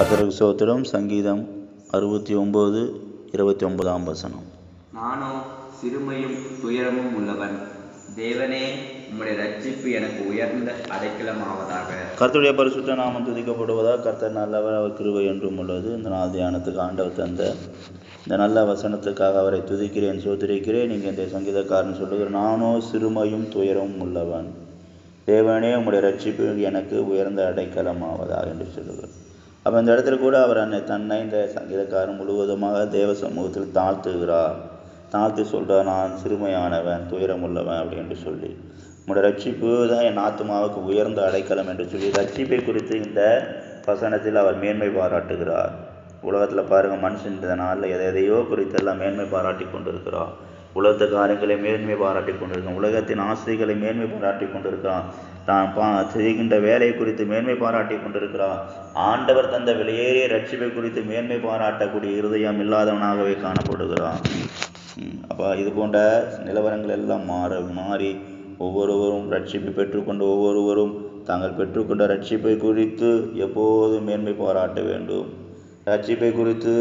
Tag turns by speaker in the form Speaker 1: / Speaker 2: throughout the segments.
Speaker 1: கர்த்தருக்கு சோத்திரம் சங்கீதம் அறுபத்தி ஒம்பது இருபத்தி ஒன்பதாம் வசனம்.
Speaker 2: நானோ சிறுமையும் துயரமும் உள்ளவன். தேவனே உம்முடைய ரட்சிப்பு எனக்கு உயர்ந்த அடைக்கலமாவதாக.
Speaker 1: கர்த்தருடைய பரிசுத்த நாமம் துதிக்கப்படுவதாக கர்த்தர் நல்லவர் அவர் கிருபை என்றும் உள்ளது. இந்த நாள் தியானத்துக்கு ஆண்டவர் தந்த இந்த நல்ல வசனத்துக்காக அவரை துதிக்கிறேன் சோத்திரிக்கிறேன் நீங்கள் இந்த சங்கீதக்காரன் சொல்லுகிற நானோ சிறுமையும் துயரமும் உள்ளவன். தேவனே உம்முடைய ரட்சிப்பு எனக்கு உயர்ந்த அடைக்கலமாவதாக என்று சொல்லுகிறார் அப்போ இந்த இடத்துல கூட அவர் அந்த தன்னை இந்த சங்கீதக்காரன் முழுவதுமாக தேவ சமூகத்தில் தாழ்த்துகிறார். தாழ்த்தி சொல்கிறார் நான் சிறுமையானவன் துயரமுள்ளவன் அப்படின்னு சொல்லி. உங்களோட ரட்சிப்பு தான் என் ஆத்மாவுக்கு உயர்ந்த அடைக்கலம் என்று சொல்லி ரட்சிப்பை குறித்து இந்த வசனத்தில் அவர் மேன்மை பாராட்டுகிறார். உலகத்தில் பாருங்கள் மனுஷன் இந்த நாளில் எதை எதையோ குறித்தெல்லாம் மேன்மை பாராட்டி கொண்டிருக்கிறார். உலகத்து காரியங்களை மேன்மை பாராட்டி கொண்டிருக்கான் உலகத்தின் ஆசைகளை மேன்மை பாராட்டி கொண்டிருக்கான் தான் பா செய்கின்ற வேலை குறித்து மேன்மை பாராட்டி கொண்டிருக்கிறான். ஆண்டவர் தந்த வெளியேறிய ரட்சிப்பை குறித்து மேன்மை பாராட்டக்கூடிய இருதயம் இல்லாதவனாகவே காணப்படுகிறான். அப்போ இது போன்ற நிலவரங்கள் எல்லாம் மாற மாறி ஒவ்வொருவரும் ரட்சிப்பை பெற்றுக்கொண்டு ஒவ்வொருவரும் தாங்கள் பெற்றுக்கொண்ட ரட்சிப்பை குறித்து எப்போதும் மேன்மை பாராட்ட வேண்டும். ரட்சிப்பை குறித்து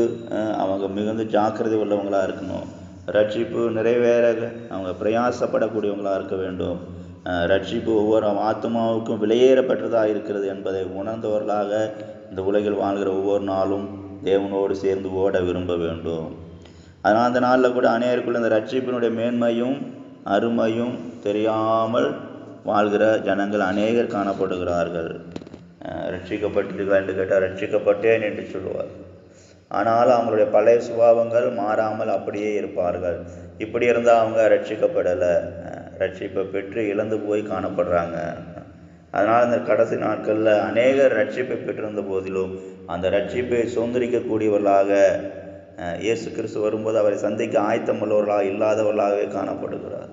Speaker 1: அவங்க மிகுந்த ஜாக்கிரதை உள்ளவங்களாக இருக்கணும். ரட்சிப்பு நிறைவேற அவங்க பிரயாசப்படக்கூடியவங்களாக இருக்க வேண்டும். ரட்சிப்பு ஒவ்வொரு ஆத்மாவுக்கும் விலையேறப்பட்டதாக இருக்கிறது என்பதை உணர்ந்தவர்களாக இந்த உலகில் வாழ்கிற ஒவ்வொரு நாளும் தேவனோடு சேர்ந்து ஓட விரும்ப வேண்டும். அதனால் அந்த நாளில் கூட அநேகருக்குள்ள இந்த ரட்சிப்பினுடைய மேன்மையும் அருமையும் தெரியாமல் வாழ்கிற ஜனங்கள் அநேகர் காணப்படுகிறார்கள். ரட்சிக்கப்பட்டிருக்கா என்று கேட்டால் ரட்சிக்கப்பட்டேன் என்று சொல்லுவார். ஆனால் அவங்களுடைய பழைய சுபாவங்கள் மாறாமல் அப்படியே இருப்பார்கள். இப்படி இருந்தால் அவங்க ரட்சிக்கப்படலை. ரட்சிப்பை பெற்று இழந்து போய் காணப்படுறாங்க. அதனால் இந்த கடைசி நாட்களில் அநேகர் ரட்சிப்பை பெற்றிருந்த போதிலும் அந்த ரட்சிப்பை சுதந்திரிக்கக்கூடியவர்களாக இயேசு கிறிஸ்து வரும்போது அவரை சந்திக்க ஆயத்தம் உள்ளவர்களாக இல்லாதவர்களாகவே காணப்படுகிறார்.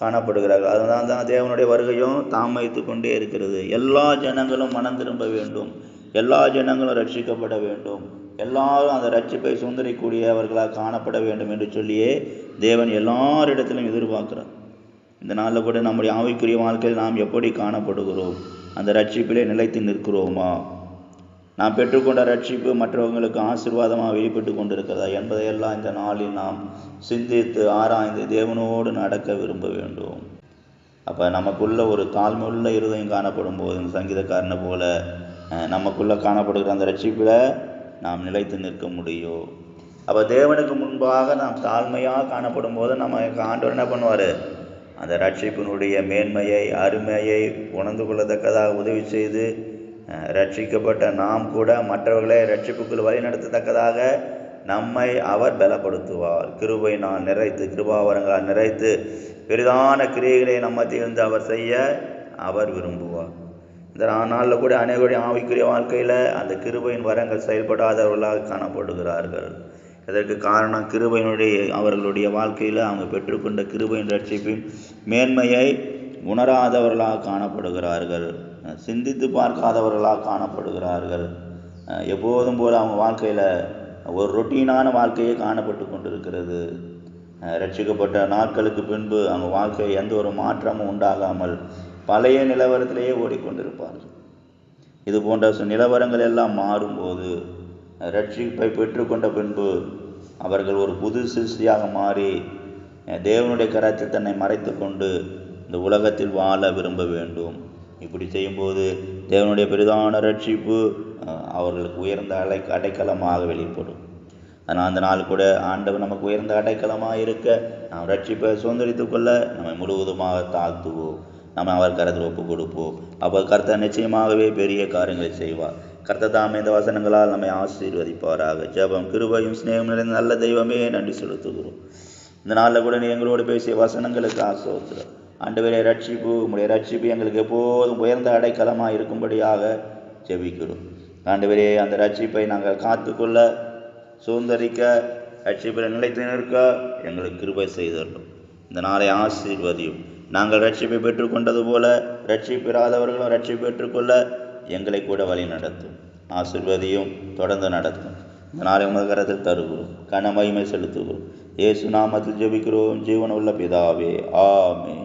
Speaker 1: காணப்படுகிறார்கள். அதனால் தான் தேவனுடைய வருகையும் தாமதித்து கொண்டே இருக்கிறது. எல்லா ஜனங்களும் மனம் திரும்ப வேண்டும். எல்லா ஜனங்களும் ரட்சிக்கப்பட வேண்டும். எல்லாரும் அந்த ரட்சிப்பை சுந்தரிக்கூடியவர்களாக காணப்பட வேண்டும் என்று சொல்லியே தேவன் எல்லாரிடத்திலும் எதிர்பார்க்கிறார். இந்த நாளில் கூட நம்முடைய ஆவிக்குரிய வாழ்க்கையில் நாம் எப்படி காணப்படுகிறோம்? அந்த ரட்சிப்பிலே நிலைத்து நிற்கிறோமா? நாம் பெற்றுக்கொண்ட ரட்சிப்பு மற்றவங்களுக்கு ஆசீர்வாதமாக வெளிப்பட்டு கொண்டிருக்கிறதா என்பதையெல்லாம் இந்த நாளில் நாம் சிந்தித்து ஆராய்ந்து தேவனோடு நடக்க விரும்ப வேண்டும். அப்போ நமக்குள்ள ஒரு தாழ்மையுள்ள இருதயம் காணப்படும் போது இந்த சங்கீதக்காரனை போல நமக்குள்ளே காணப்படுகிற அந்த ரட்சிப்பில் நாம் நிலைத்து நிற்க முடியும் அப்போ தேவனுக்கு முன்பாக நாம் தாழ்மையாக காணப்படும் போது நம்ம ஆண்டவர் என்ன பண்ணுவார்? அந்த ரட்சிப்பினுடைய மேன்மையை அருமையை உணர்ந்து கொள்ளத்தக்கதாக உதவி செய்து ரட்சிக்கப்பட்ட நாம் கூட மற்றவர்களை ரட்சிப்புக்குள் வழிநடத்தத்தக்கதாக நம்மை அவர் பலப்படுத்துவார். கிருபை நான் நிறைத்து கிருபாவரங்களால் நிறைத்து பெரிதான கிரியைகளை நம்ம தீர்ந்து அவர் செய்ய அவர் விரும்புவார். இந்த நாளில் கூட அநேகருடைய ஆவிக்குரிய வாழ்க்கையில் அந்த கிருபையின் வரங்கள் செயல்படாதவர்களாக காணப்படுகிறார்கள். இதற்கு காரணம் கிருபையினுடைய அவர்களுடைய வாழ்க்கையில் அவங்க பெற்றுக்கொண்ட கிருபையின் ரட்சிப்பின் மேன்மையை உணராதவர்களாக காணப்படுகிறார்கள். சிந்தித்து பார்க்காதவர்களாக காணப்படுகிறார்கள். எப்போதும் போல் அவங்க வாழ்க்கையில் ஒரு ரொட்டீனான வாழ்க்கையே காணப்பட்டு கொண்டிருக்கிறது. ரட்சிக்கப்பட்ட நாட்களுக்கு பின்பு அவங்க வாழ்க்கையில் எந்த ஒரு மாற்றமும் உண்டாகாமல் பழைய நிலவரத்திலேயே ஓடிக்கொண்டிருப்பார்கள். இது போன்ற நிலவரங்கள் எல்லாம் மாறும்போது ரட்சிப்பை பெற்றுக்கொண்ட பின்பு அவர்கள் ஒரு புது சிருஷ்டியாக மாறி தேவனுடைய கராத்தில் தன்னை மறைத்து கொண்டு இந்த உலகத்தில் வாழ விரும்ப வேண்டும். இப்படி செய்யும்போது தேவனுடைய பெரிதான ரட்சிப்பு அவர்களுக்கு உயர்ந்த அலை அடைக்கலமாக வெளிப்படும். ஆனால் அந்த நாள் கூட ஆண்டவர் நமக்கு உயர்ந்த அடைக்கலமாக இருக்க நாம் ரட்சிப்பை சுதந்திரித்துக் கொள்ள நம்மை முழுவதுமாக தாழ்த்துவோம். நம்ம அவர் கருத்தில் ஒப்பு கொடுப்போம் அப்போ கர்த்தர் நிச்சயமாகவே பெரிய காரியங்களை செய்வார். கர்த்தர் தாமே இந்த வசனங்களால் நம்மை ஆசீர்வதிப்பாராக. ஜெபம் கிருபையும் சிநேகம் நிறைந்த நல்ல தெய்வமே நன்றி செலுத்துகிறோம். இந்த நாளில் கூட நீ எங்களோடு பேசிய வசனங்களுக்கு ஆசோத்திரம் ஆண்டவரே ரட்சிப்பு உங்களுடைய ரட்சிப்பு எங்களுக்கு எப்போதும் உயர்ந்த அடைக்கலமாக இருக்கும்படியாக ஜெபிக்கிறோம். ஆண்டவரே அந்த ரட்சிப்பை நாங்கள் காத்துக்கொள்ள சுதந்திரிக்க ரட்சிப்பில் நிலைத்து நிற்க எங்களுக்கு கிருபை செய்தோம் இந்த நாளை ஆசீர்வதியும். நாங்கள் ரட்சிப்பை பெற்றுக்கொண்டது போல ரட்சிப்பிராதவர்களும் ரட்சிப்பு பெற்றுக்கொள்ள எங்களை கூட வழி நடத்தும். ஆசிர்வதியும் தொடர்ந்து நடத்தும் இந்த நாளை உமது கரத்தில் தருகிறோம். கனமகிமை செலுத்துகிறோம். இயேசு நாமத்தில் ஜெபிக்கிறோம். ஜீவனுள்ள பிதாவே ஆமே